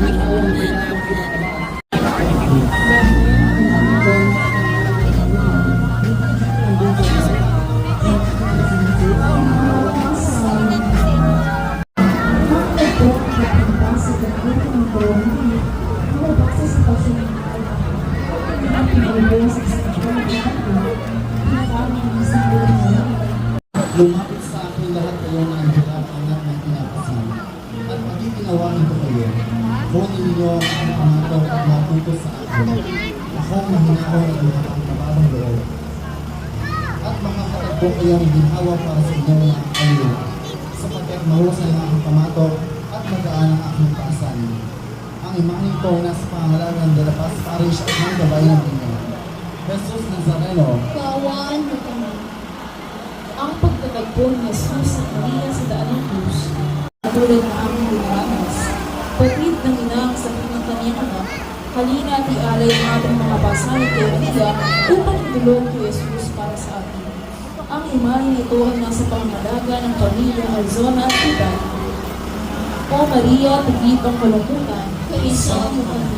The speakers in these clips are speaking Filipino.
すごい。Akong mahinahon at makapagpababang loob. At makakatagpo kayong ginhawa para sa inyong mga aliw, sapagkat mahusay ang pamatok at magaan ang aking paasan. Ang imanin ko ay nasa pangalanan ng Dalapas Parish at ng Gabayan ng Inyo. Jesus Nazareno, Kaawaan mo kami. Ang pagtatagpo ni Jesus sa Maria sa daan ng krus, katulad ng aming dinaranas, patid halina at ialay ang ating mga basahin kay Maria upang itulong kay Jesus para sa atin. Ang imahin nito ay nasa pangalaga ng pamilya Arizona at Cuba. O Maria, tigit ang kalungkutan, Kaisa mo kami.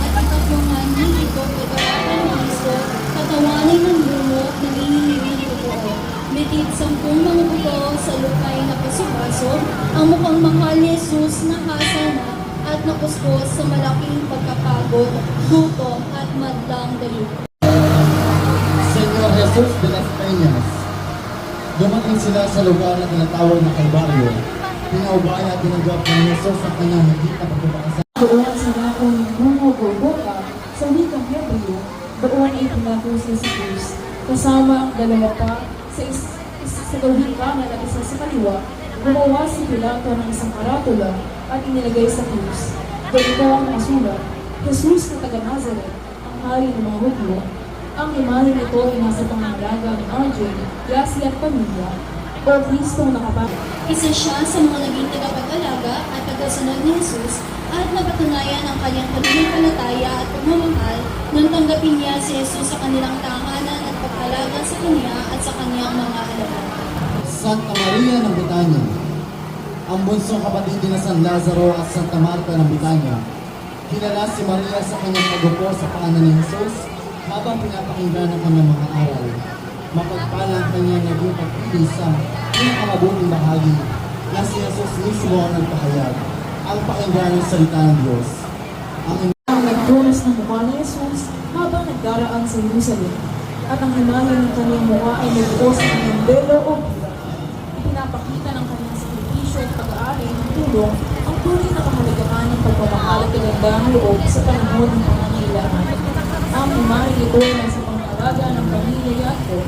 At ikapungan ni ito pagkarapan ng Kristo, katawanin ng bungo at nanginginig ng totoo. Metid sampung mga buto sa lukay na pasubaso, ang mukhang mahal ni Jesus na hasana at napuspos sa malaking pagkapagod, gutom at madlang dayo. Senyor Jesus de las Peñas. Dumating sila sa lugar na tinatawag na Calvario. Pinaubaya at tinanggap ng Jesus ang kanyang higit na pagpapakasal. Doon sa lakong Mungo Golgota, sa wikang Hebreo, doon ay pinako si Jesus, kasama ang dalawa pa sa, is, is, sa gawing kanan at isa sa kaliwa, gumawa si Pilato ng isang karatula at inilagay sa krus. Ganito ang masulat, Jesus na taga Nazareth, ang hari ng mga Hudyo, ang imahe nito ay nasa pangangalaga ni Arjun, Yasi at pamilya, o Kristong nakapagod. Isa siya sa mga naging tagapag-alaga at tagasunod ni Jesus at napatunayan ang kanyang pananampalataya at pagmamahal nang tanggapin niya si Jesus sa kanilang tahanan at pag-alaga sa kanya at sa kanyang mga alagad. Santa Maria ng Betania. Ang bunsong kapatid ni San Lazaro at Santa Marta ng Betania. Kilala si Maria sa kanyang pagupo sa paanan ni Jesus habang pinapakinggan ang kanyang mga aral. Mapagpala ang kanyang naging pagpili sa pinakamabuting bahagi na si Jesus mismo ang nagpahayag. Ang pakinggan ng salita ng Diyos. Ang ang nagdunas ng mukha ni Jesus habang nagdaraan sa Jerusalem. At ang imahe ng kanyang mukha ay nagbuo sa kanyang belo o pula. Ipinapakita ng kanyang sakripisyo at pag-aari ng tulong ang tunay na kahalagahan ng pagmamahal at kagandahang loob sa panahon ng pangangailangan. Ang ay nasa pangalaga ng pamilya Yato,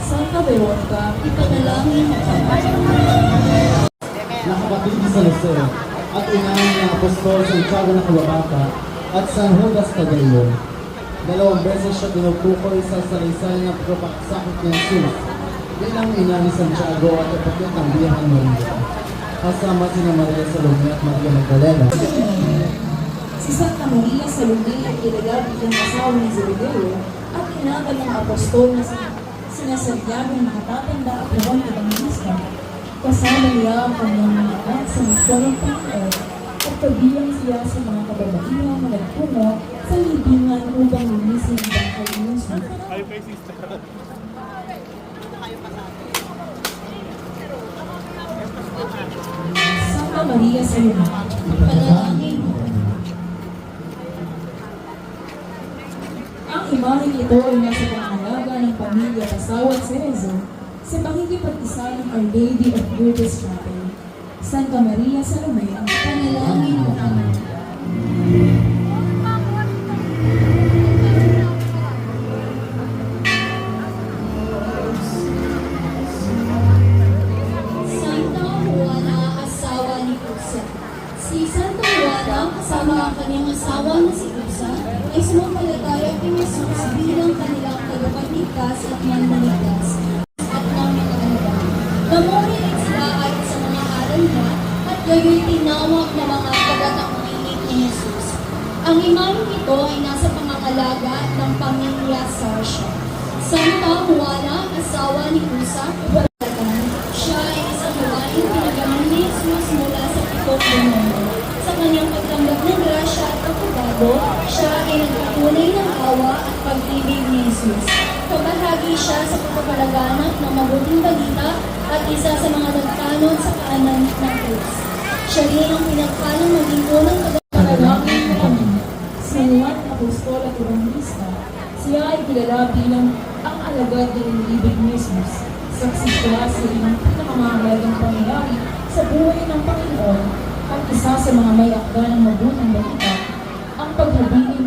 Santa Veronica, Ipanalangin mo kami. na kapatid ni San Jose at inahan ng Apostol Santiago na Kababata at San Judas Tadeo. Dalawang beses siya tinutukoy sa salaysay ng pagpapaksakit ni Jesus bilang ina ni Santiago at kapatid ng Biyahang Maria. Kasama sina Maria Salome at Maria Magdalena. Si Santa Maria Salome ay kilala bilang asawa ni Zebedeo at inakal ng apostol na si sina Santiago ng nakatatanda at Juan Evangelista. Kasama niya ang kanyang mga anak sa misyon ng Panginoon at kabilang siya sa mga kababaihan na nagtungo sa libingan upang linisin ang bangkay ni Jesus. Santa Maria mo kami. Ang imahe nito ay nasa pangalaga ng pamilya Pasaw at Cerezo sa pakikipag-isa ng Our Lady of Lourdes Chapel. Santa Maria Salome, Ipanalangin mo kami. Santa Si Santa Juana, kasama ang kanyang asawa na si Cusa, ay sumampalataya kay Jesus bilang kanilang tagapagligtas at manmaligtas at mga alagad. Namuhilig sila ayon sa mga aral niya at gayoy tinawag na mga tagatakuminig ni Jesus. Ang imaming ito ay nasa pangangalaga ng pamilya Sarsha. Santa Juana, asawa ni Cusa, siya ay isang babaeng pinagaman ni Jesus mula sa pitong demonyo. Sa kanyang pagtanggap ng grasya at pagbabago, siya ay nagpatunay ng awa at pag-ibig ni Jesus. Kabahagi siya sa pagpapalaganap ng mabuting balita at isa sa mga nagtanod sa kanan ng Diyos. Siya rin ang pinagpalang maging unang panalangin mo kami. Si Juan Apostol at Evangelista, siya ay kilala bilang ang alagad ng ibig ni Jesus. Saksi siya sa ilang pinakamahalagang pangyayari sa buhay ng Panginoon at isa sa mga may akda ng mabuting balita, ang paghabiin niya